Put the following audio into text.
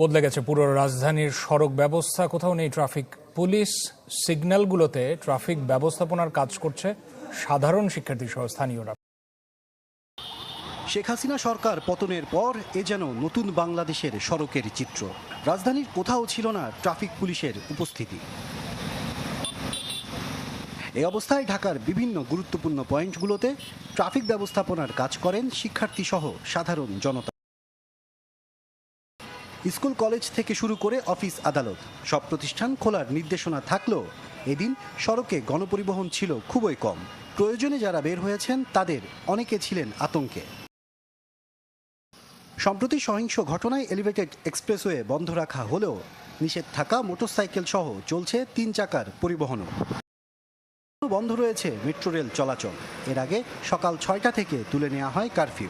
বদলে গেছে পুরো রাজধানীর সড়ক ব্যবস্থা। কোথাও নেই ট্রাফিক পুলিশ। সিগন্যালগুলোতে ট্রাফিক ব্যবস্থাপনার কাজ করছে সাধারণ শিক্ষার্থী সহ স্থানীয়রা। শেখ হাসিনা সরকার পতনের পর এ যেন নতুন বাংলাদেশের সড়কের চিত্র। রাজধানীর কোথাও ছিল না ট্রাফিক পুলিশের উপস্থিতি। এই অবস্থায় ঢাকার বিভিন্ন গুরুত্বপূর্ণ পয়েন্টগুলোতে ট্রাফিক ব্যবস্থাপনার কাজ করেন শিক্ষার্থী সহ সাধারণ জনতা। স্কুল কলেজ থেকে শুরু করে অফিস আদালত। সব প্রতিষ্ঠান খোলার নির্দেশনা থাকলেও এদিন সড়কে গণপরিবহন ছিল খুবই কম। প্রয়োজনে যারা বের হয়েছেন, তাদের অনেকে ছিলেন আতঙ্কে। সম্প্রতি সহিংস ঘটনায় এলিভেটেড এক্সপ্রেসওয়ে বন্ধ রাখা হলেও নিষেধ থাকা মোটরসাইকেল সহ চলছে তিন চাকার পরিবহনও। বন্ধ রয়েছে মেট্রো রেল চলাচল। এর আগে সকাল ছয়টা থেকে তুলে নেওয়া হয় কারফিউ।